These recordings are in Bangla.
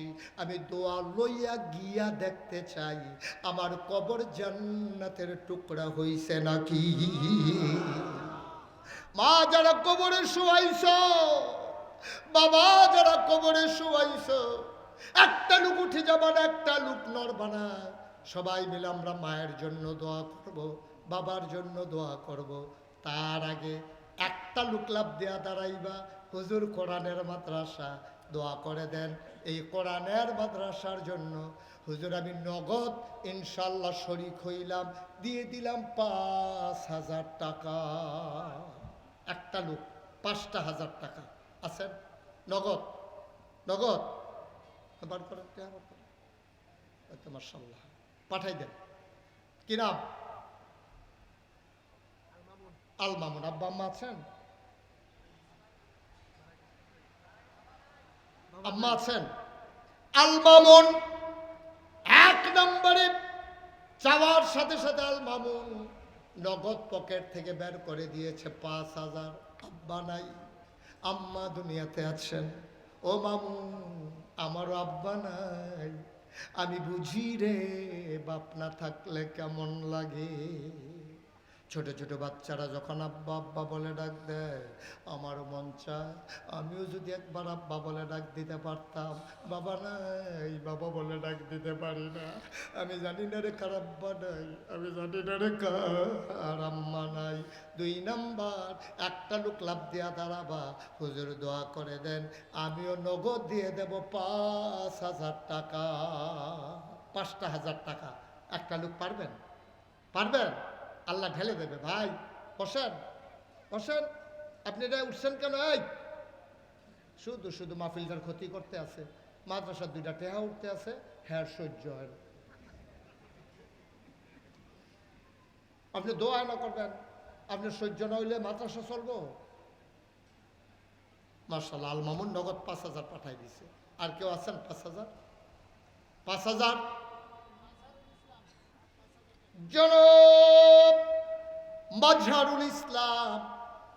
দিছি আমি দোয়া লইয়া গিয়া দেখতে চাই। আমার কবর জান্নাতের টুকরা হইছে নাকি? মা যারা কবরে শুয়াইছ, বাবা যারা কবরে শুয়াইছ, একটা লোক উঠে যাবার একটা লোক নড়বানা সবাই মিলে আমরা মায়ের জন্য দোয়া করব, বাবার জন্য দোয়া করব। তার আগে একটা লোক লাভ দেয়া দাঁড়াইবা। হুজুর কোরআনের মাদ্রাসা দোয়া করে দেন এই কোরআনের মাদ্রাসার জন্য। হুজুর, আমি নগদ ইনশাল্লাহ শরিক হইলাম, দিয়ে দিলাম পাঁচ হাজার টাকা। একটা লোক, পাঁচটা হাজার টাকা। আছেন নগদ? নগদ? বার করেন, কে বার করেন? তোমার সাল্লাহ পাঠাই দেন। কি নাম? আব্বা আছেন? আম্মা আছেন। আল মামুন এক নম্বরে চাওয়ার সাথে সাথে আল মামুন নগদ পকেট থেকে বের করে দিয়েছে পাঁচ হাজার। আব্বা নাই, আম্মা দুনিয়াতে আছেন। ও মামু আমারও আব্বা নাই। আমি বুঝি রে, বাপ না থাকলে কেমন লাগে? ছোট ছোট বাচ্চারা যখন আব্বা আব্বা বলে ডাক দেয়, আমারও মন চায়, আমিও যদি একবার আব্বা বলে ডাক দিতে পারতাম। বাবা নাই, বাবা বলে ডাক দিতে পারি না। আমি জানি না রে কার আব্বা নাই, আমি জানি না রে কার আম্মা নাই। দুই নাম্বার, একটা লোক লাভ দেয়া দাঁড়াবা, হুজুর দোয়া করে দেন, আমিও নগদ দিয়ে দেব পাঁচ হাজার টাকা। পাঁচটা হাজার টাকা। একটা লোক পারবেন? পারবেন? আল্লাহ ঢেলে দেবে, ভাই। বসেন বসেন। আপনি এটা উঠছেন কেন? এই। শুধু শুধু মাহফিলটার ক্ষতি করতে আছে। মাদ্রাসার দুইটা টেহা উঠতে আছে হ্যাঁ সহ্য হয় আপনি দোয়া না করবেন? আপনি সহ্য না হইলে মাদ্রাসা চলবো? মার্শাল আল মামুন নগদ পাঁচ হাজার পাঠাই দিছে। আর কেউ আছেন পাঁচ হাজার? পাঁচ হাজার? জনব মাজহারুল ইসলাম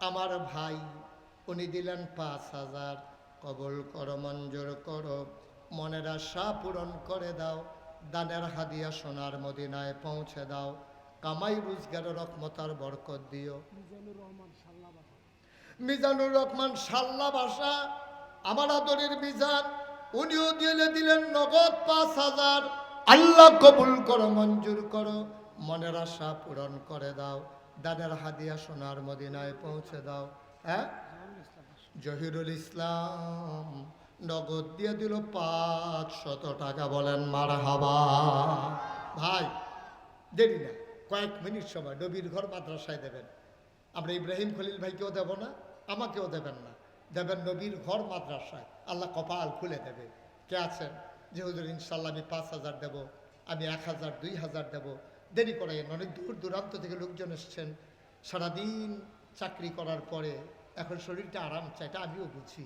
আমার ভাই উনি দিলেন পাঁচ হাজার। কবল করো মঞ্জুর কর মনের আশা পূরণ করে দাও দানের হাদিয়া সোনার মদিনায় পৌঁছে দাও কামাই রোজগার রকমতার বরকত দিও। মিজানুর রহমান সাল্লা বাসা আমার আদরের মিজান উনিও দিলে দিলেন নগদ পাঁচ হাজার। আল্লাহ কবুল করো মঞ্জুর করো মনের আশা পূরণ করে দাও। দানের হাদিয়া সোনার মদিনায় পৌঁছে দাও। হ্যাঁ? জহিরুল ইসলাম নগদ দিয়ে দিল পাঁচ শত টাকা। বলেন মার হাবা ভাই, দেরি না। কয়েক মিনিট সময়। নবীর ঘর মাদ্রাসায় দেবেন। আমরা ইব্রাহিম খলিল ভাইকেও দেব না, আমাকেও দেবেন না। দেবেন নবীর ঘর মাদ্রাসায়। আল্লাহ কপাল খুলে দেবে। কে আছেন? যে হুজুর ইনশাল্লাহ আমি পাঁচ হাজার দেবো, আমি এক হাজার, দুই হাজার দেবো। দেরি করেন অনেক দূর দূরান্ত থেকে লোকজন এসছেন। সারাদিন চাকরি করার পরে এখন শরীরটা আরাম চাই, এটা আমিও বুঝি।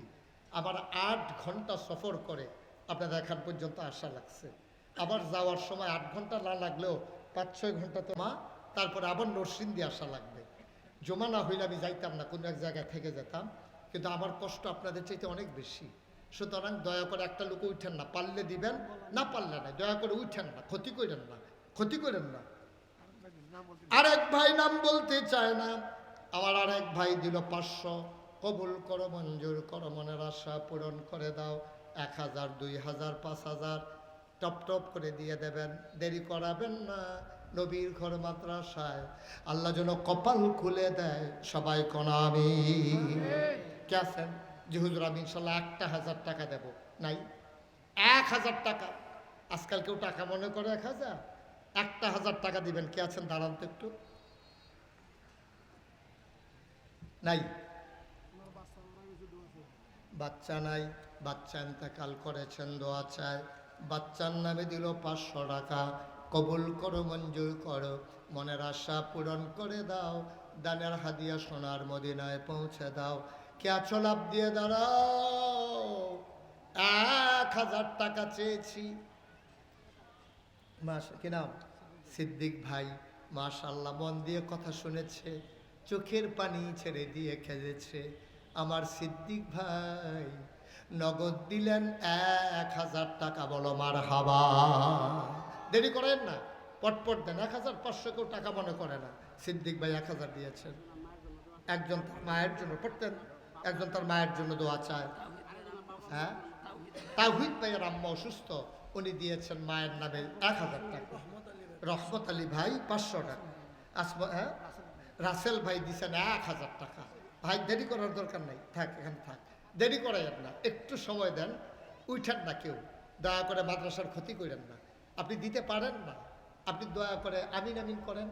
আবার আট ঘণ্টা সফর করে আপনাদের এখান পর্যন্ত আসা লাগছে। আবার যাওয়ার সময় আট ঘণ্টা না লাগলেও পাঁচ ছয় ঘণ্টা তো মা, তারপরে আবার নরসিংদী আসা লাগবে। জমা না হইলে আমি যাইতাম না, কোনো এক জায়গায় থেকে যেতাম। কিন্তু আমার কষ্ট আপনাদের চাইতে অনেক বেশি। সুতরাং দয়া করে একটা লোক উঠেন না, পারলে দিবেন, না পারলে না দয়া করে উঠেন না, ক্ষতি করেন না, ক্ষতি করেন না। আরেক ভাই নাম বলতে চায় না। আমার আরেক ভাই দিল পাঁচশো। কবুল করো, মঞ্জুর করো, মনের আশা পূরণ করে দাও। এক হাজার, দুই হাজার, পাঁচ হাজার। টপ টপ করে দিয়ে দেবেন। দেরি করাবেন না। নবীর ঘর মাদ্রাসায় আল্লাহ যেন কপাল খুলে দেয় সবাই কোন আমি কে আছেন? যে হুজুর, আমি ইনশাল্লাহ একটা হাজার টাকা দেব। নাই, এক হাজার টাকা। আজকাল কেউ টাকা মনে করে এক হাজার? একটা হাজার টাকা দিবেন। কে আছেন? দাঁড়ান তো একটু। নাই। বাচ্চা নাই। বাচ্চা ইন্তেকাল করেছেন, দোয়া চায়। বাচ্চার নামে দিল পাঁচশো টাকা। কবুল করো, মঞ্জুর করো। মনের আশা পূরণ করে দাও। দানের হাদিয়া সোনার মদিনায় পৌঁছে দাও। কে আছো? লাভ দিয়ে দাঁড়াও। এক হাজার টাকা চেয়েছি। মাস কি নাম? সিদ্দিক ভাই মাশাল্লাহ, মন দিয়ে কথা শুনেছে, চোখের পানি ছেড়ে দিয়ে খেলেছে। আমার সিদ্দিক ভাই, নগদ দিলেন এক হাজার টাকা, বলো মার হাবা দেরি করেন না, পটপট দেন, এক হাজার পাঁচশো কেউ টাকা মনে করে না। সিদ্দিক ভাই এক হাজার দিয়েছেন। একজন তার মায়ের জন্য, পড়তেন, একজন তার মায়ের জন্য দোয়া চায়। হ্যাঁ? তাহিদ ভাইয়ের আম্মা অসুস্থ, উনি দিয়েছেন মায়ের নামে এক হাজার টাকা। রহমত আলী ভাই পাঁচশো টাকা। আসমা হ্যাঁ? রাসেল ভাই দিয়েছেন এক হাজার টাকা। ভাই, দেরি করার দরকার নাই। থাক, এখানে থাক। দেরি করাইয়েন না। একটু সময় দেন। উঠেন না কেউ। দয়া করে মাদ্রাসার ক্ষতি করেন না। আপনি দিতে পারেন না। আপনি দয়া করে আমিন আমিন করেন।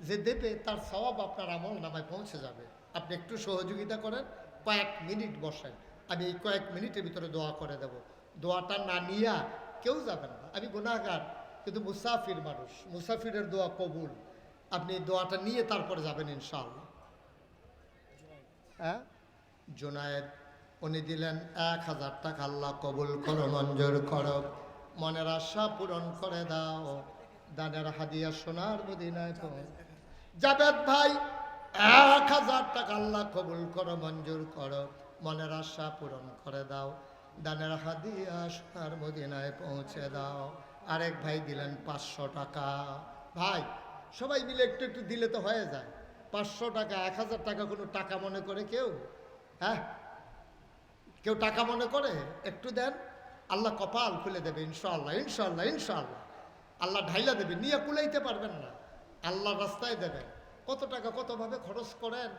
যে দেবে তার স্বভাব আপনার আমল নামায় পৌঁছে যাবে। আপনি একটু সহযোগিতা করেন। কয়েক মিনিট বসেন। আমি এই কয়েক মিনিটের ভিতরে দোয়া করে দেব। দোয়াটা না নিয়া কেউ যাবেন না। আমি গুণাগার কিন্তু মুসাফির মানুষ, মুসাফিরের দোয়া কবুল। আপনি দোয়াটা নিয়ে তারপরে যাবেন ইনশাআল্লাহ। হ্যাঁ? জোনায়েদ, উনি দিলেন এক হাজার টাকা, আল্লাহ কবুল করো, মঞ্জুর করো। মনের আশা পূরণ করে দাও। দানের হাদিয়া সোনার মদিনায় জাবেদ ভাই, এক হাজার টাকা, আল্লাহ কবুল করো, মঞ্জুর করো। মনের আশা পূরণ করে দাও। দানের হাদিয়া সোনার মদিনায় পৌঁছে দাও। আরেক ভাই দিলেন পাঁচশো টাকা। ভাই, সবাই মিলে একটু একটু দিলে তো হয়ে যায়। পাঁচশো টাকা, এক হাজার টাকা কোনো টাকা মনে করে কেউ? হ্যাঁ? কেউ টাকা মনে করে? একটু দেন। আল্লাহ কপাল খুলে দেবে ইনশাল্লাহ ইনশাল্লাহ ইনশাল্লাহ আল্লাহ ঢাইলা দেবে, নিয়ে কুলাইতে পারবেন না। আল্লাহ রাস্তায় দেবেন কত টাকা, কতভাবে খরচ করেন?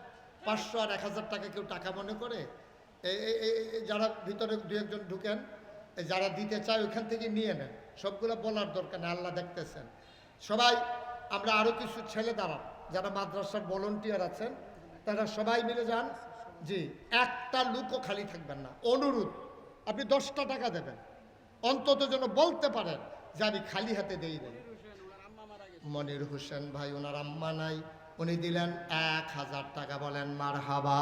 পাঁচশো আর এক হাজার টাকা কেউ টাকা মনে করে? যারা ভিতরে দু একজন ঢুকেন যারা দিতে চায় ওইখান থেকে নিয়ে নেন। সবগুলো বলার দরকার নেই, আল্লাহ দেখতেছেন। সবাই, আমরা আরও কিছু ছেলে দাঁড়ান, যারা মাদ্রাসার ভলেন্টিয়ার আছেন, তারা সবাই মিলে যান। জি, একটা লুকও খালি থাকবেন না, অনুরোধ, আপনি দশটা টাকা দেবেন। অন্তত যেন বলতে পারেন যে আমি খালি হাতে দেই নাই। মনির হোসেন ভাই, ওনার আম্মা নাই, উনি দিলেন এক হাজার টাকা, বলেন মার হাবা